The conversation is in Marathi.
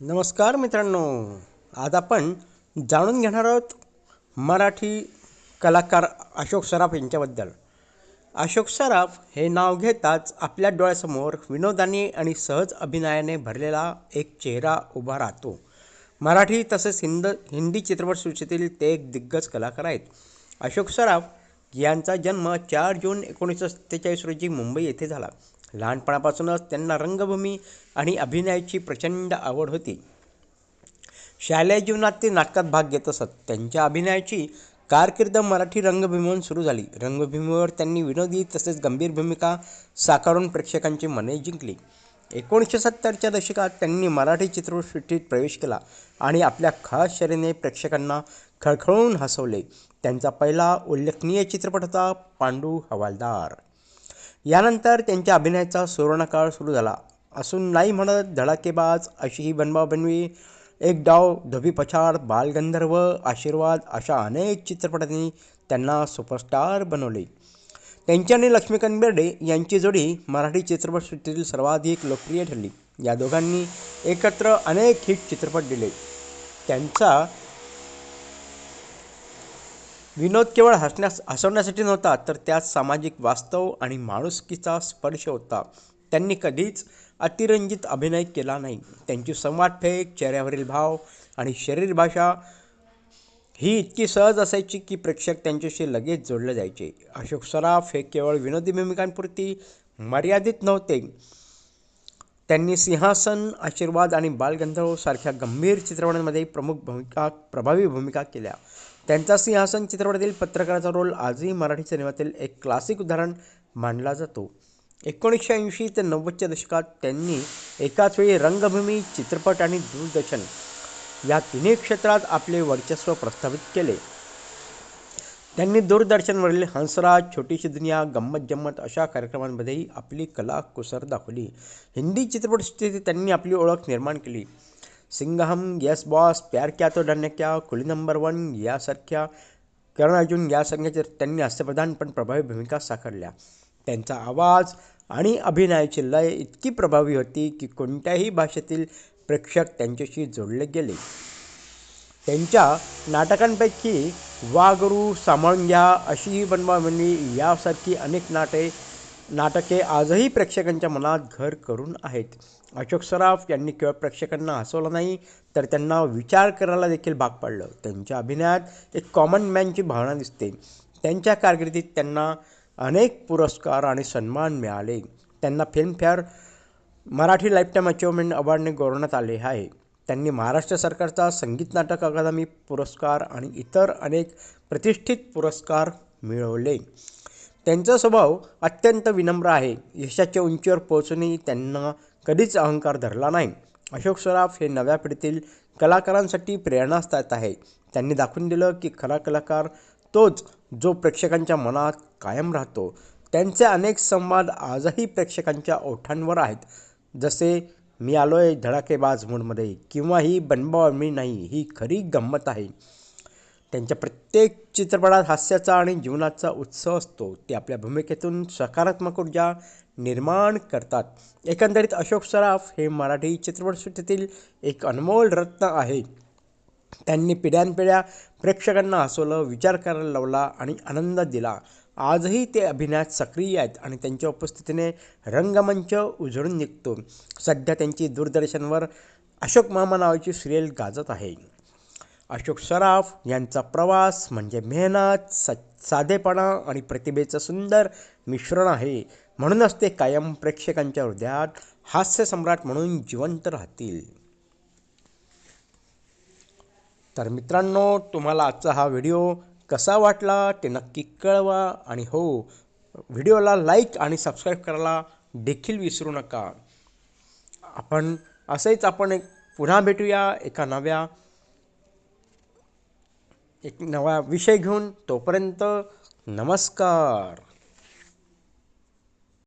नमस्कार मित्रांनो. आज आपण जाणून घेणार आहोत मराठी कलाकार अशोक सराफ यांच्याबद्दल. अशोक सराफ हे नाव घेताच आपल्या डोळ्यासमोर विनोदाने आणि सहज अभिनयाने भरलेला एक चेहरा उभा राहतो. मराठी तसेच हिंद हिंदी चित्रपटसृष्टीतील ते एक दिग्गज कलाकार आहेत. अशोक सराफ यांचा जन्म चार जून एकोणीसशे सत्तेचाळीस रोजी मुंबई येथे झाला. लहानपणापासूनच त्यांना रंगभूमी आणि अभिनयाची प्रचंड आवड होती. शालेय जीवनात ते नाटकात भाग घेत असत. त्यांच्या अभिनयाची कारकीर्द मराठी रंगभूमीवरून सुरू झाली. रंगभूमीवर त्यांनी विनोदी तसेच गंभीर भूमिका साकारून प्रेक्षकांची मने जिंकली. एकोणीसशे सत्तरच्या दशकात त्यांनी मराठी चित्रपटसृष्टीत प्रवेश केला आणि आपल्या खास शरीने प्रेक्षकांना खळखळून हसवले. त्यांचा पहिला उल्लेखनीय चित्रपट होता पांडू हवालदार. यानंतर त्यांच्या अभिनयाचा सुवर्णकाळ सुरू झाला. असून नाही म्हणत धडाकेबाज अशी ही बनवाबनवी एक डाव धोबी पछाड बालगंधर्व आशीर्वाद अशा अनेक चित्रपटांनी त्यांना सुपरस्टार बनवले. त्यांच्याने लक्ष्मीकांत बेर्डे यांची जोडी मराठी चित्रपटसृष्टीतील सर्वाधिक लोकप्रिय ठरली. या दोघांनी एकत्र अनेक हिट चित्रपट दिले. त्यांचा विनोद केवळ हसण्यास हसवण्यासाठी नव्हता तर त्यात सामाजिक वास्तव आणि माणुसकीचा स्पर्श होता. त्यांनी कधीच अतिरंजित अभिनय केला नाही. त्यांची संवाद फेक चेहऱ्यावरील भाव आणि शरीर भाषा ही इतकी सहज असायची की प्रेक्षक त्यांच्याशी लगेच जोडले जायचे. अशोक सराफ हे केवळ विनोदी भूमिकांपुरती मर्यादित नव्हते. त्यांनी सिंहासन आशीर्वाद आणि बालगंधर्व सारख्या गंभीर चित्रपटांमध्ये प्रमुख भूमिका प्रभावी भूमिका केल्या. त्यांचा सिंहासन चित्रपटातील पत्रकाराचा रोल आजही मराठी सिनेमातील एक क्लासिक उदाहरण मानला जातो. एकोणीसशे ऐंशी ते नव्वदच्या दशकात त्यांनी एकाच वेळी रंगभूमी चित्रपट आणि दूरदर्शन या तिन्ही क्षेत्रात आपले वर्चस्व प्रस्थापित केले. त्यांनी दूरदर्शनवरील हंसराज छोटीशी दुनिया गंमत जम्मत अशा कार्यक्रमांमध्येही आपली कला कुसर दाखवली. हिंदी चित्रपटसृष्टीत त्यांनी आपली ओळख निर्माण केली. सिंघम यस बॉस प्यार क्या तो डरने क्या कुली नंबर वन यासारख्या करण अर्जुन यासारख्या त्यांनी हास्यप्रधान पण प्रभावी भूमिका साकारल्या. त्यांचा आवाज आणि अभिनयाची लय इतकी प्रभावी होती की कोणत्याही भाषेतील प्रेक्षक त्यांच्याशी जोडले गेले. त्यांच्या नाटकांपैकी वागरू सामाळून घ्या अशीही बनवा यासारखी अनेक नाटे नाटके आजही प्रेक्षकांच्या मनात घर करून आहेत. अशोक सराफ यांनी केवळ प्रेक्षकांना हसवलं नाही तर त्यांना विचार करायला देखील भाग पाडलं. त्यांच्या अभिनयात एक कॉमन मॅनची भावना दिसते. त्यांच्या कारकिर्दीत त्यांना अनेक पुरस्कार आणि सन्मान मिळाले. त्यांना फिल्मफेअर मराठी लाईफटाईम अचिव्हमेंट अवॉर्डने गौरवण्यात आले आहे. त्यांनी महाराष्ट्र सरकारचा संगीत नाटक अकादमी पुरस्कार आणि इतर अनेक प्रतिष्ठित पुरस्कार मिळवले. त्यांचा स्वभाव अत्यंत विनम्र आहे. यशाच्या उंचीवर पोहोचणे त्यांना कधीच अहंकार धरला नाही. अशोक सराफ हे नव्या पिढीतील कलाकारांसाठी प्रेरणास्थात आहे. त्यांनी दाखवून दिलं की खरा कलाकार तोच जो प्रेक्षकांच्या मनात कायम राहतो. त्यांचे अनेक संवाद आजही प्रेक्षकांच्या ओठांवर आहेत. जसे मी आलो आहे धडाकेबाज मूडमध्ये किंवा ही बनबावळणी नाही ही खरी गंमत आहे. त्यांच्या प्रत्येक चित्रपटात हास्याचा आणि जीवनाचा उत्सव असतो. ते आपल्या भूमिकेतून सकारात्मक ऊर्जा निर्माण करतात. एकंदरीत अशोक सराफ हे मराठी चित्रपटसृष्टीतील एक अनमोल रत्न आहे. त्यांनी पिढ्यानपिढ्या प्रेक्षकांना हसवलं विचार करायला लावला आणि आनंद दिला. आजही ते अभिनयात सक्रिय आहेत आणि त्यांच्या उपस्थितीने रंगमंच उजळून निघतो. सध्या त्यांची दूरदर्शनवर अशोक मामा नावाची सिरियल गाजत आहे. अशोक सराफ यांचा प्रवास म्हणजे मेहनत स साधेपणा आणि प्रतिभेचं सुंदर मिश्रण आहे. म्हणूनच ते कायम प्रेक्षकांच्या हृदयात हास्य सम्राट म्हणून जिवंत राहतील. तर मित्रांनो तुम्हाला आजचा हा व्हिडिओ कसा वाटला ते नक्की कळवा आणि हो व्हिडिओला लाईक आणि सबस्क्राईब करायला देखील विसरू नका. आपण असेच आपण एक पुन्हा भेटूया एका नव्या एक नवा विषय घेऊन तोपर्यंत नमस्कार.